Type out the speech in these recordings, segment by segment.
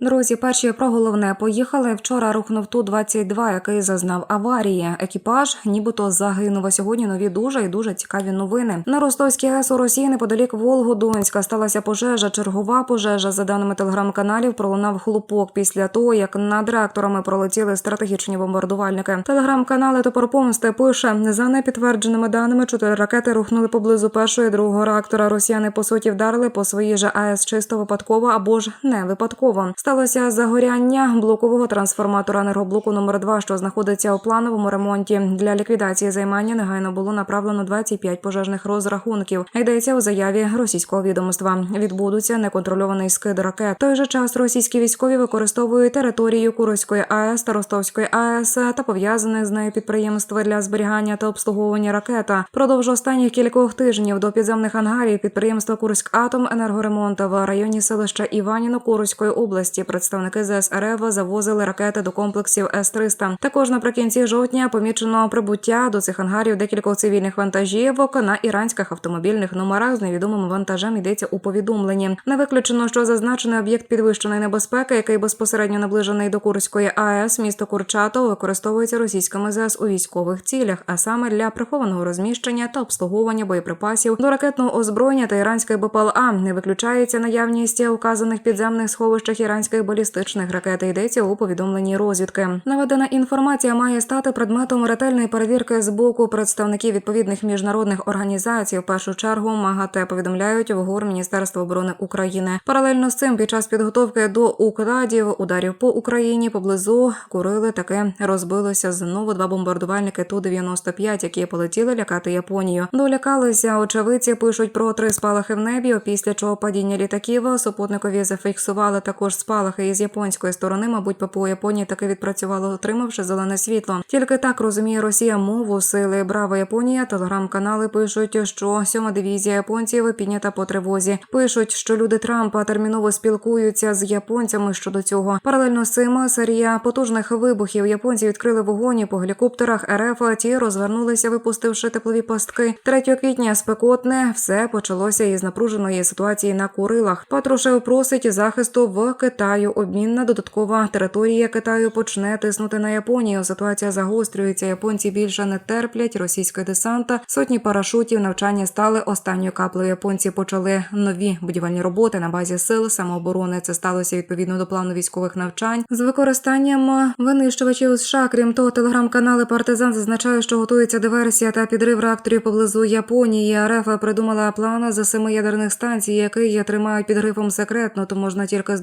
Друзі, перші про головне поїхали. Вчора рухнув ту 22 який зазнав аварії. Екіпаж нібито загинув. А сьогодні нові дуже і дуже цікаві новини. На Ростовській ГЕС у Росії неподалік Волгодонська сталася пожежа. Чергова пожежа. За даними телеграм-каналів, пролунав хлопок після того, як над реакторами пролетіли стратегічні бомбардувальники. Телеграм-канали Топор Помсти пише за непідтвердженими даними. Чотири ракети рухнули поблизу першого і другого реактора. Росіяни по суті вдарили по своїй же АЕС чисто випадково або ж не випадково. Сталося загоряння блокового трансформатора енергоблоку номер 2 що знаходиться у плановому ремонті. Для ліквідації займання негайно було направлено 25 пожежних розрахунків. Йдеться у заяві російського відомства. Відбудуться неконтрольований скид ракет. Той же час російські військові використовують територію Курської АЕС та Ростовської АЕС та пов'язаних з нею підприємства для зберігання та обслуговування ракета. Продовж останніх кількох тижнів до підземних ангарів підприємства Курськатом енергоремонт в районі селища Іваніно Курської області. Представники ЗС завозили ракети до комплексів С-300. Також наприкінці жовтня помічено прибуття до цих ангарів декількох цивільних вантажівок на іранських автомобільних номерах з невідомим вантажем йдеться у повідомленні. Не виключено, що зазначений об'єкт підвищеної небезпеки, який безпосередньо наближений до Курської АЕС, місто Курчатов, використовується російськими ЗС у військових цілях, а саме для прихованого розміщення та обслуговування боєприпасів до ракетного озброєння та іранської БПЛА. Не виключається наявність указаних підземних сховищах іранських балістичних ракет. Йдеться у повідомленні розвідки. Наведена інформація має стати предметом ретельної перевірки з боку представників відповідних міжнародних організацій. В першу чергу МАГАТЕ повідомляють в ГУР Міністерства оборони України. Паралельно з цим, під час підготовки до укладів ударів по Україні поблизу Курили таки розбилося знову два бомбардувальники ту 95 які полетіли лякати Японію. Долякалися очевидці. Пишуть про три спалахи в небі. Після чого падіння літаків супутникові зафіксували також спалахи із японської сторони. Мабуть, ППО Японії таки відпрацювало, отримавши зелене світло. Тільки так розуміє Росія мову сили. Браво Японія. Телеграм-канали пишуть, що сьома дивізія японців піднята по тривозі. Пишуть, що люди Трампа терміново спілкуються з японцями щодо цього. Паралельно з цим серія потужних вибухів. Японці відкрили вогонь по гелікоптерах РФ. а Ті розвернулися, випустивши теплові пастки. 3 квітня спекотне все почалося із напруженої ситуації на Курилах. Патрушев просить захисту в Китаю. Обмінна додаткова територія Китаю почне тиснути на Японію. Ситуація загострюється. Японці більше не терплять російського десанта. Сотні парашутів навчання стали останньою каплею. Японці почали нові будівельні роботи на базі сил самооборони. Це сталося відповідно до плану військових навчань з використанням винищувачів США. Крім того, телеграм-канали Партизан зазначають, що готується диверсія та підрив реакторів поблизу Японії. РФ придумала план за семи ядерних станцій, які тримають під грифом секретно. То можна тільки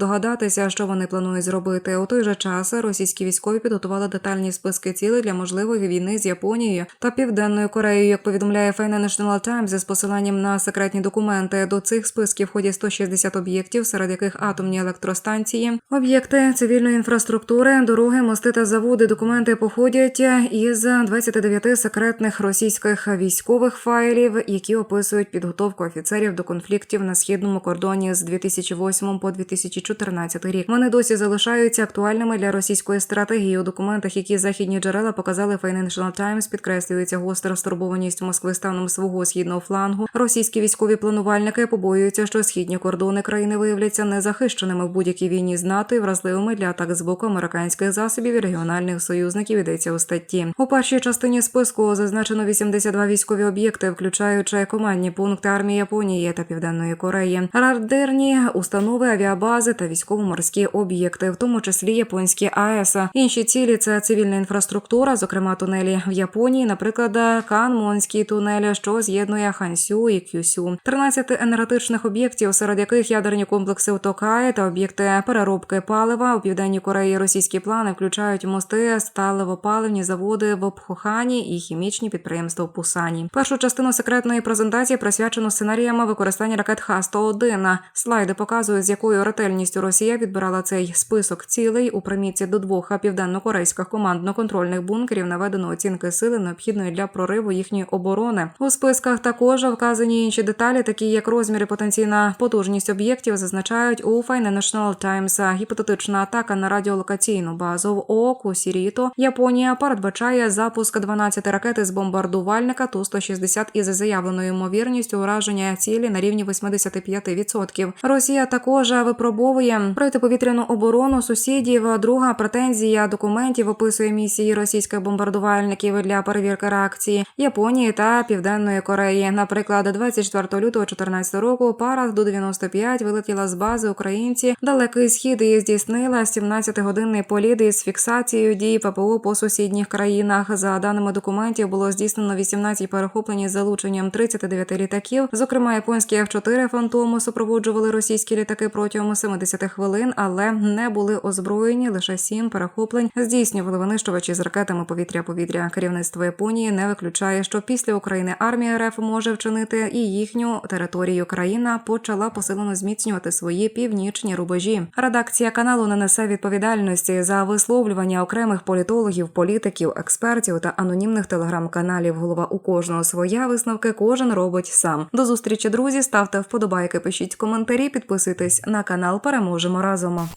здогадатися, що вони планують зробити. У той же час російські військові підготували детальні списки цілей для можливої війни з Японією та Південною Кореєю. Як повідомляє Financial Times з посиланням на секретні документи, до цих списків входять 160 об'єктів, серед яких атомні електростанції, об'єкти цивільної інфраструктури, дороги, мости та заводи. Документи походять із 29 секретних російських військових файлів, які описують підготовку офіцерів до конфліктів на східному кордоні з 2008 по 2014 рік. Вони досі залишаються актуальними для російської стратегії. У документах, які західні джерела показали Financial Times, підкреслюється гостра стурбованість Москви станом свого східного флангу. Російські військові планувальники побоюються, що східні кордони країни виявляться незахищеними в будь-якій війні з НАТО і вразливими для атак з боку американських засобів і регіональних союзників. Йдеться у статті. У першій частині списку зазначено 82 військові об'єкти, включаючи командні пункти армії Японії та Південної Кореї, радерні установи, авіабази та військово-морські об'єкти, в тому числі японські АЕС. Інші цілі це цивільна інфраструктура, зокрема тунелі в Японії, наприклад, Канмонський тунель, що з'єднує Хансю і Кюсю, 13 енергетичних об'єктів, серед яких ядерні комплекси в Токаї та об'єкти переробки палива у південній Кореї. Російські плани включають мости, сталевопаливні заводи в Пхохані і хімічні підприємства в Пусані. Першу частину секретної презентації присвячено сценаріям використання ракет Х-101. Слайди показують, з якою ретельністю Росія відбирала цей список цілей у примітці до двох південно-корейських командно-контрольних бункерів. Наведено оцінки сили необхідної для прориву їхньої оборони. У списках також вказані інші деталі, такі як розміри, потенційна потужність об'єктів, зазначають у Financial Times. Гіпотетична атака на радіолокаційну базу в Оку Сіріто. Японія передбачає запуск 12 ракет з бомбардувальника Ту-160 із заявленою ймовірністю ураження цілі на рівні 85%. Росія також випробовує Протиповітряну оборону сусідів. Друга претензія документів описує місії російських бомбардувальників для перевірки реакції Японії та Південної Кореї. Наприклад, 24 лютого 2014 року пара до 95 вилетіла з бази українці далекий схід і здійснила 17-годинний політ із фіксацією дій ППО по сусідніх країнах. За даними документів, було здійснено 18 перехоплень із залученням 39 літаків. Зокрема, японські F-4 фантому супроводжували російські літаки протягом 70 хвилин, але не були озброєні. Лише сім перехоплень здійснювали винищувачі з ракетами повітря-повітря. Керівництво Японії не виключає, що після України армія РФ може вчинити і їхню територію. Країна почала посилено зміцнювати свої північні рубежі. Редакція каналу не несе відповідальності за висловлювання окремих політологів, політиків, експертів та анонімних телеграм-каналів. Голова у кожного своя висновки кожен робить сам. До зустрічі, друзі. Ставте вподобайки, пишіть коментарі, підписуйтесь на канал. Переможемо разом.